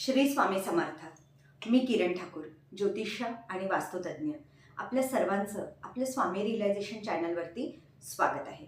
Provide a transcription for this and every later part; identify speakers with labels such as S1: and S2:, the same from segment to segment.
S1: श्री स्वामी समर्थ. मी किरण ठाकूर ज्योतिष आणि वास्तुतज्ञ आपल्या सर्वांचं आपल्या स्वामी रिलायझेशन चॅनलवरती स्वागत आहे.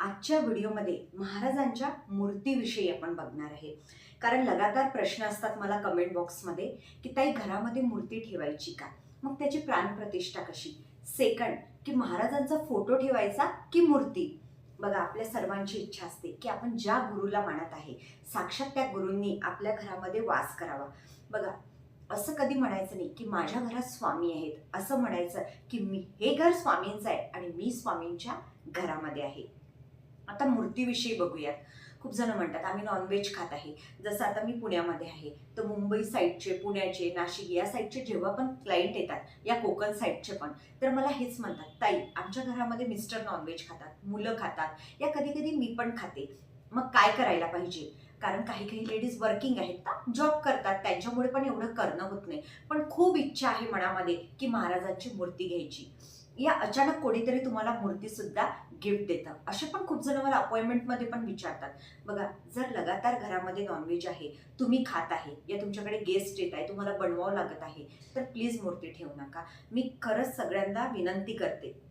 S1: आजच्या व्हिडिओमध्ये महाराजांच्या मूर्तीविषयी आपण बघणार आहे. कारण लगातार प्रश्न असतात मला कमेंट बॉक्समध्ये की ताई घरामध्ये मूर्ती ठेवायची का? मग त्याची प्राणप्रतिष्ठा कशी? सेकंड की महाराजांचा फोटो ठेवायचा की मूर्ती? बघा आपल्या सर्वांची इच्छा असते की आपण ज्या गुरुला मानत आहे साक्षात त्या गुरूंनी आपल्या घरामध्ये वास करावा. बघा असं कधी म्हणायचं नाही की माझ्या घरात स्वामी आहेत असं म्हणायचं की मी हे घर स्वामींचं आहे आणि मी स्वामींच्या घरामध्ये आहे. आता मूर्तीविषयी बघूयात. खूप जण म्हणतात आम्ही नॉनव्हेज खात आहे. जसं आता मी पुण्यामध्ये आहे तर मुंबई साईडचे पुण्याचे नाशिक या साईडचे जेव्हा पण क्लायंट येतात या कोकण साईडचे पण तर मला हेच म्हणतात ताई आमच्या घरामध्ये मिस्टर नॉनव्हेज खातात मुलं खातात या कधी कधी मी पण खाते. मग काय करायला पाहिजे? कारण काही काही लेडीज वर्किंग आहेत ना जॉब करतात त्यांच्यामुळे पण एवढं करणं होत नाही. पण खूप इच्छा आहे मनामध्ये की महाराजांची मूर्ती घ्यायची. या अचानक कोणीतरी तुम्हाला मूर्ती सुद्धा गिफ्ट देतं. असे पण खूप जण मला अपॉइंटमेंटमध्ये पण विचारतात. बघा जर लगातार घरामध्ये नॉनव्हेज आहे तुम्ही खात आहे या तुमच्याकडे गेस्ट येत आहे तुम्हाला बनवावं लागत आहे तर प्लीज मूर्ती ठेवू नका. मी खरंच सगळ्यांना विनंती करते.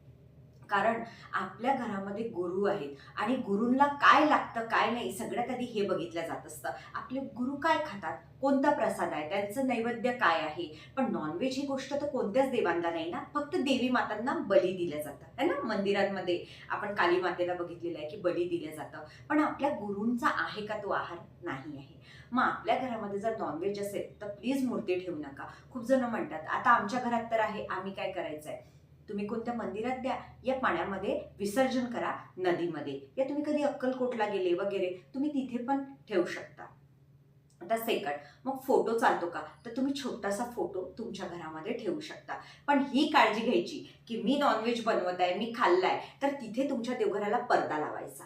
S1: कारण आपल्या घरामध्ये गुरु आहेत. आणि गुरूंना काय लागतं काय नाही सगळ्यात आधी हे बघितलं जात असतं. आपले गुरु काय खातात? कोणता प्रसाद आहे? त्यांचं नैवेद्य काय आहे? पण नॉनव्हेज ही गोष्ट तर कोणत्याच देवांना नाही ना. फक्त देवी मातांना बली दिलं जातं है ना? मंदिरांमध्ये आपण काली मातेला बघितलेलं आहे की बली दिलं जातं. पण आपल्या गुरूंचा आहे का तो आहार? नाही आहे. मग आपल्या घरामध्ये जर नॉनव्हेज असेल तर प्लीज मूर्ती ठेवू नका. खूप जण म्हणतात आता आमच्या घरात तर आहे आम्ही काय करायचं आहे तुम्ही कोणत्या मंदिरात द्या या पाण्यामध्ये विसर्जन करा नदीमध्ये. या तुम्ही कधी अक्कलकोटला गेले वगैरे तुम्ही तिथे पण ठेवू शकता. आता सेकंड मग फोटो चालतो का? तर तुम्ही छोटासा फोटो तुमच्या घरामध्ये ठेवू शकता. पण ही काळजी घ्यायची की मी नॉनव्हेज बनवत आहे मी खाल्लाय तर तिथे तुमच्या देवघराला पडदा लावायचा.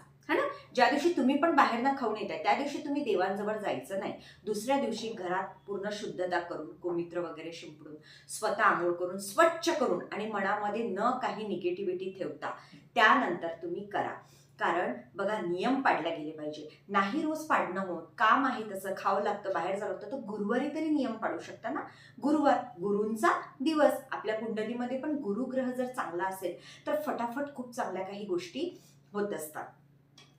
S1: ज्या दिवशी तुम्ही पण बाहेरनं खाऊन येत आहे त्या दिवशी तुम्ही देवांजवळ जायचं नाही. दुसऱ्या दिवशी घरात पूर्ण शुद्धता करून गोमित्र वगैरे शिंपडून स्वतः आंघोळ करून स्वच्छ करून आणि मनामध्ये न काही निगेटिव्हिटी ठेवता त्यानंतर तुम्ही करा. कारण बघा नियम पाडले गेले पाहिजे. नाही रोज पाडणं होत काम आहे तसं खावं लागतं बाहेर जावं लागतं तर गुरुवारी तरी नियम पाडू शकता ना? गुरुवार गुरूंचा दिवस. आपल्या कुंडलीमध्ये पण गुरुग्रह जर चांगला असेल तर फटाफट खूप चांगल्या काही गोष्टी होत असतात.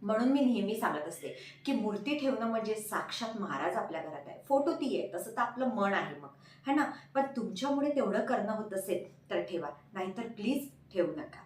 S1: म्हणून मी नेहमी सांगत असते की मूर्ती ठेवणं म्हणजे साक्षात महाराज आपल्या घरात आहे. फोटो ती आहे तसं तर आपलं मन आहे मग. है ना? पण तुमच्यामुळे तेवढं करणं होत असेल तर ठेवा. नाहीतर प्लीज ठेवू नका.